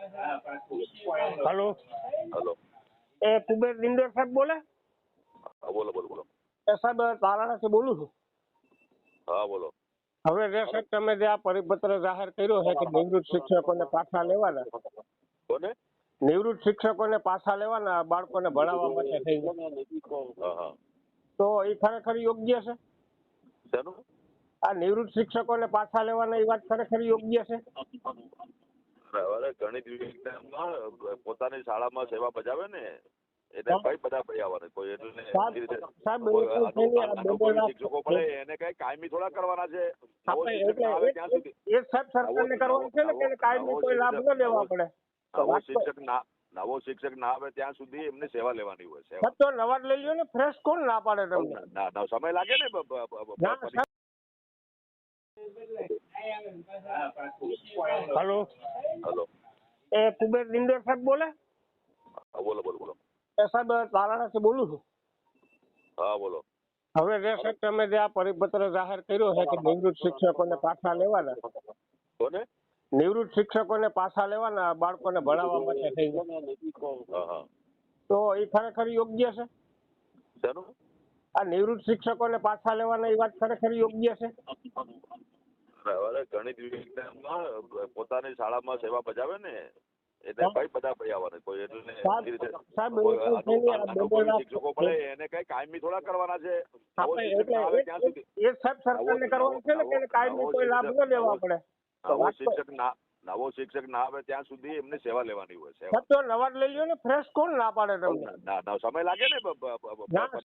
Hello hello એ કુબેર દિંડોર સાહેબ બોલે? બોલો બોલો બોલો. એ સાહેબ તારાણાથી બોલું છું. હા બોલો. હવે જે સાહેબ તમે જે આ પરિપત્ર જાહેર કર્યો છે કે નિવૃત્ત શિક્ષકોને પાછા લેવાના? કોને? નિવૃત્ત શિક્ષકોને પાછા લેવાના બાળકોને ભણાવવા માટે હા તો એ ખરેખર યોગ્ય છે? આ નિવૃત્ત શિક્ષકોને પાછા લેવાના એ વાત ખરેખર યોગ્ય છે? અરે ગણિત વિજ્ઞાનમાં પોતાની શાળામાં સેવા બજાવે ને એટલે ભાઈ બધા ભાઈ આવવાના. કોઈ એટલે શિક્ષકો પડે એને કઈ કાયમી થોડા કરવાના છે. નવો શિક્ષક ના આવે ત્યાં સુધી. એ સાહેબ સરકારને કરવાનું છે ને કે કાયમી કોઈ લાભ ન લેવા પડે. નવો શિક્ષક ના નવો શિક્ષક ના આવે ત્યાં સુધી એમને સેવા લેવાની હોય સેવા. તો નવા લઈ લ્યો ને ફ્રેશ કોણ ના પાડે તમને? ના ના સમય લાગે ને. હલો. હલો. એ કુબેર દિંડોર સાહેબ બોલે? બોલો બોલો બોલો. એ સાહેબ તારાણાથી બોલું છું. હા બોલો. હવે જે સાહેબ તમે જે આ પરિપત્ર જાહેર કર્યો છે કે નિવૃત્ત શિક્ષકોને પાછા લેવાના. કોને? નિવૃત્ત શિક્ષકોને પાછા લેવાના બાળકોને ભણાવવા માટે થઈ તો એ ખરેખર યોગ્ય છે? આ નિવૃત્ત શિક્ષકોને પાછા લેવાના એ વાત ખરેખર યોગ્ય છે? અરે ગણિત વિજ્ઞાનમાં પોતાની શાળામાં સેવા બજાવે ને એટલે ભાઈ બધા ભાઈ આવવાના કોઈ એટલે શિક્ષકો પડે એને કઈ કાયમી થોડા કરવાના છે? નવો શિક્ષક ના આવે ત્યાં સુધી? એ સાહેબ સરકારને કરવાનું છે ને કે કાયમી કોઈ લાભ ન લેવા પડે. તો નવો શિક્ષક ના નવો શિક્ષક ના આવે ત્યાં સુધી એમને સેવા લેવાની હોય સેવા. તો નવા લઈ લ્યો ને ફ્રેશ કોણ ના પાડે તમને? ના ના સમય લાગે ને